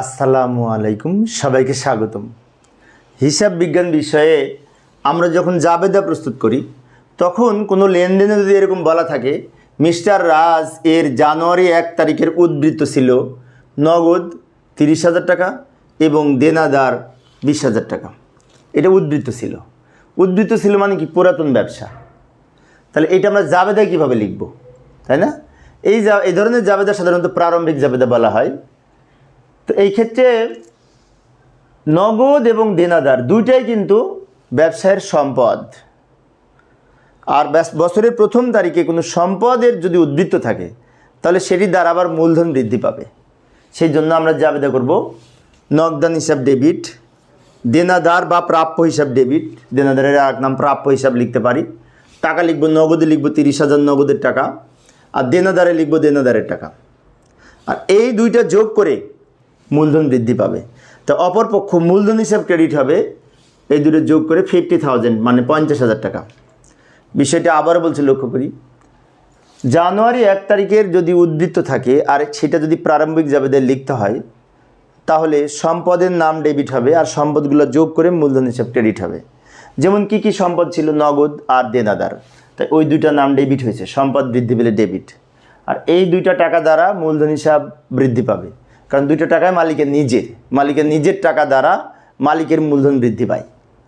আসসালামু আলাইকুম, সবাইকে স্বাগতম। হিসাব বিজ্ঞান বিষয়ে আমরা যখন জাবেদা প্রস্তুত করি, তখন কোনো লেনদেনে যদি এরকম বলা থাকে, মিস্টার রাজ এর জানুয়ারি এক তারিখের উদ্বৃত্ত ছিল নগদ তিরিশ হাজার টাকা এবং দেনাদার বিশ হাজার টাকা। এটা উদ্বৃত্ত ছিল। উদ্বৃত্ত ছিল মানে কি? পুরাতন ব্যবসা। তাহলে এটা আমরা জাবেদা কীভাবে লিখব? তাই না? এই জা এই ধরনের জাবেদা সাধারণত প্রারম্ভিক জাবেদা বলা হয়। তো এই ক্ষেত্রে নগদ এবং দেনাদার দুইটাই কিন্তু ব্যবসায়ের সম্পদ। আর বছরের প্রথম তারিখে কোনো সম্পদের যদি উদ্বৃত্ত থাকে, তাহলে সেটি দ্বারা আবার মূলধন বৃদ্ধি পাবে। সেই জন্য আমরা জাবেদা করব, নগদান হিসাব ডেবিট, দেনাদার বা প্রাপ্য হিসাব ডেবিট, দেনাদারের এক নাম প্রাপ্য হিসাব লিখতে পারি। টাকা লিখব, নগদে লিখব তিরিশ হাজার নগদের টাকা, আর দেনাদারে লিখব দেনাদারের টাকা। আর এই দুইটা যোগ করে মূলধন বৃদ্ধি পাবে। তো অপরপক্ষ মূলধন হিসাব ক্রেডিট হবে, এই দুটো যোগ করে ফিফটি থাউজেন্ড মানে পঞ্চাশ হাজার টাকা। বিষয়টা আবার বলছি লক্ষ্য করি। জানুয়ারি এক তারিখের যদি উদ্বৃত্ত থাকে, আর সেটা যদি প্রারম্ভিক জাবেদে লিখতে হয়, তাহলে সম্পদের নাম ডেবিট হবে, আর সম্পদগুলো যোগ করে মূলধন হিসাব ক্রেডিট হবে। যেমন কি কি সম্পদ ছিল? নগদ, আর দেনাদার। তাই ওই দুইটা নাম ডেবিট হয়েছে, সম্পদ বৃদ্ধি পেলে ডেবিট আর এই দুইটা টাকা দ্বারা মূলধন হিসাব বৃদ্ধি পাবে। কারণ দুইটা টাকায় মালিকের নিজের মালিকের নিজের টাকা দ্বারা মালিকের মূলধন বৃদ্ধি পায়।